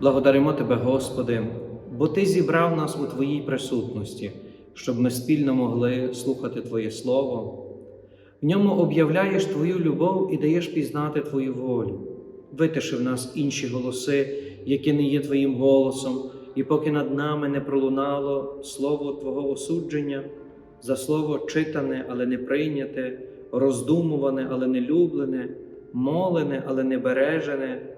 Благодаримо Тебе, Господи, бо Ти зібрав нас у Твоїй присутності, щоб ми спільно могли слухати Твоє Слово. В ньому об'являєш Твою любов і даєш пізнати Твою волю. Витиши в нас інші голоси, які не є Твоїм голосом, і поки над нами не пролунало слово Твого осудження, за слово читане, але не прийняте, роздумуване, але не люблене, молене, але не бережене,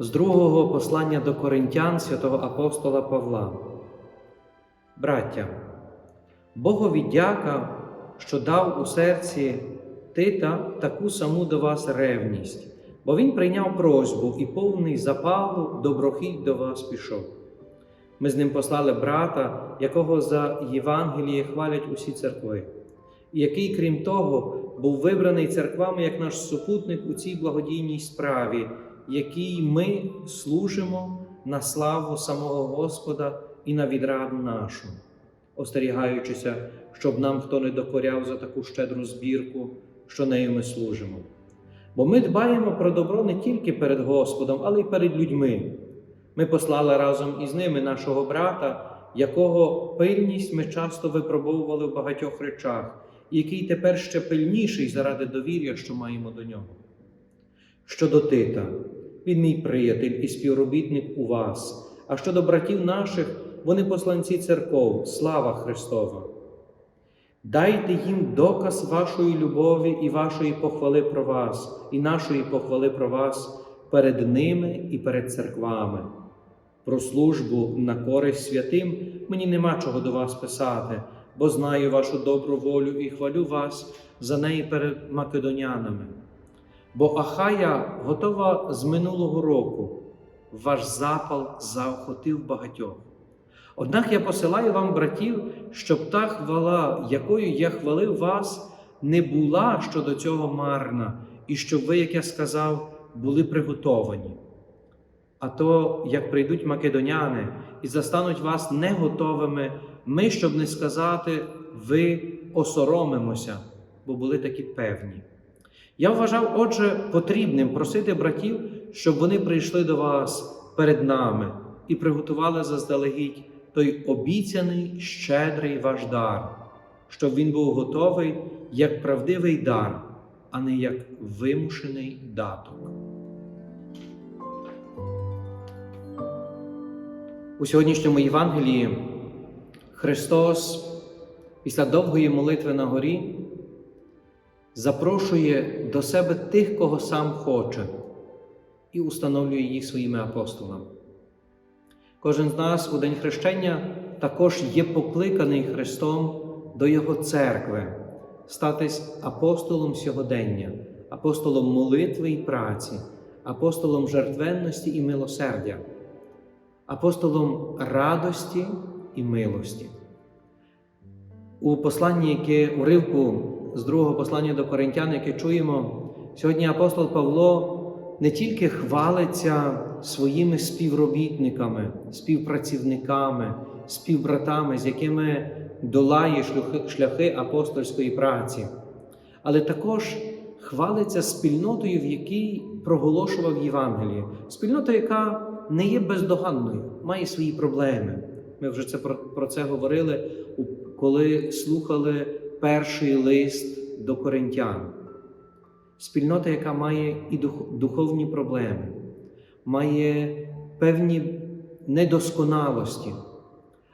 З другого послання до Коринтян святого апостола Павла. Браття, Богові дяка, що дав у серці Тита таку саму до вас ревність, бо він прийняв просьбу і повний запалу доброхідь до вас пішов. Ми з ним послали брата, якого за Євангеліє хвалять усі церкви, і який, крім того, був вибраний церквами як наш супутник у цій благодійній справі, якій ми служимо на славу самого Господа і на відраду нашу, остерігаючися, щоб нам хто не докоряв за таку щедру збірку, що нею ми служимо. Бо ми дбаємо про добро не тільки перед Господом, але й перед людьми. Ми послали разом із ними нашого брата, якого пильність ми часто випробовували в багатьох речах, і який тепер ще пильніший заради довір'я, що маємо до нього. Щодо Тита, він мій приятель і співробітник у вас, а щодо братів наших, вони посланці церков, слава Христова. Дайте їм доказ вашої любові і вашої похвали про вас, і нашої похвали про вас перед ними і перед церквами. Про службу на користь святим мені нема чого до вас писати, бо знаю вашу добру волю і хвалю вас за неї перед македонянами. Бо Ахая готова з минулого року, ваш запал заохотив багатьох. Однак я посилаю вам, братів, щоб та хвала, якою я хвалив вас, не була щодо цього марна, і щоб ви, як я сказав, були приготовані. А то, як прийдуть македоняни і застануть вас не готовими, ми, щоб не сказати, ви осоромимося, бо були такі певні. Я вважав, отже, потрібним просити братів, щоб вони прийшли до вас перед нами і приготували заздалегідь той обіцяний щедрий ваш дар, щоб він був готовий як правдивий дар, а не як вимушений даток. У сьогоднішньому Євангелії Христос після довгої молитви на горі запрошує до себе тих, кого сам хоче, і установлює їх своїми апостолами. Кожен з нас у День хрещення також є покликаний Христом до Його церкви, статись апостолом сьогодення, апостолом молитви і праці, апостолом жертвенності і милосердя, апостолом радості і милості. У посланні, яке уривку з другого послання до Коринтян, яке чуємо, сьогодні апостол Павло не тільки хвалиться своїми співробітниками, співпрацівниками, співбратами, з якими долає шляхи, апостольської праці, але також хвалиться спільнотою, в якій проголошував Євангеліє, спільнота, яка не є бездоганною, має свої проблеми. Ми вже це про це говорили, коли слухали перший лист до коринтян. Спільнота, яка має і духовні проблеми, має певні недосконалості,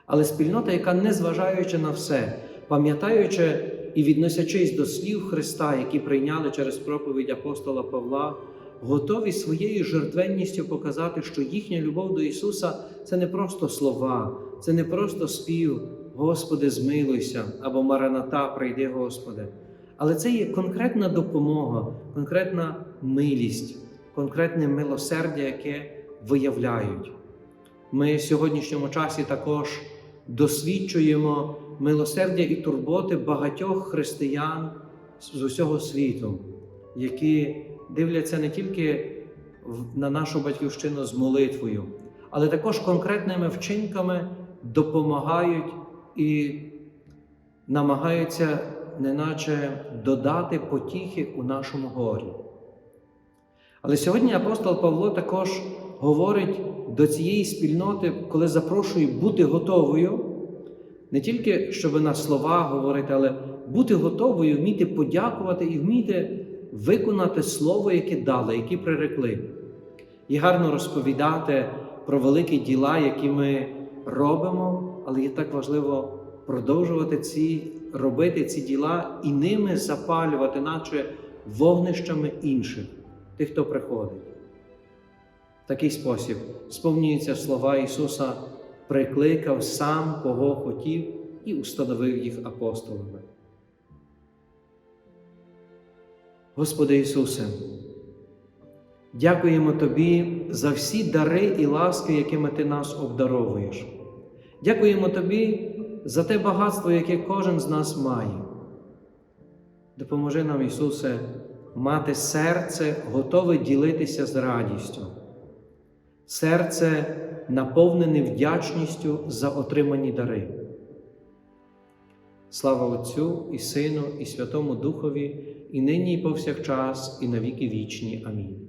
але спільнота, яка, незважаючи на все, пам'ятаючи і відносячись до слів Христа, які прийняли через проповідь апостола Павла, готові своєю жертвенністю показати, що їхня любов до Ісуса це не просто слова, це не просто спів, Господи, змилуйся або Мараната, прийди, Господи. Але це є конкретна допомога, конкретна милість, конкретне милосердя, яке виявляють. Ми в сьогоднішньому часі також досвідчуємо милосердя і турботи багатьох християн з усього світу, які дивляться не тільки на нашу батьківщину з молитвою, але також конкретними вчинками допомагають і намагаються неначе додати потіхи у нашому горі. Але сьогодні апостол Павло також говорить до цієї спільноти, коли запрошує бути готовою, не тільки щоб на слова говорити, але бути готовою, вміти подякувати і вміти виконати слово, яке дали, яке прирекли. І гарно розповідати про великі діла, які ми робимо, але є так важливо продовжувати ці, робити ці діла і ними запалювати, наче вогнищами інших, тих, хто приходить. В такий спосіб сповнюються слова Ісуса, прикликав сам, кого хотів, і установив їх апостолами. Господи Ісусе, дякуємо Тобі за всі дари і ласки, якими Ти нас обдаровуєш. Дякуємо Тобі за те багатство, яке кожен з нас має. Допоможи нам, Ісусе, мати серце, готове ділитися з радістю, серце наповнене вдячністю за отримані дари. Слава Отцю і Сину, і Святому Духові, і нині, і повсякчас, і навіки вічні. Амінь.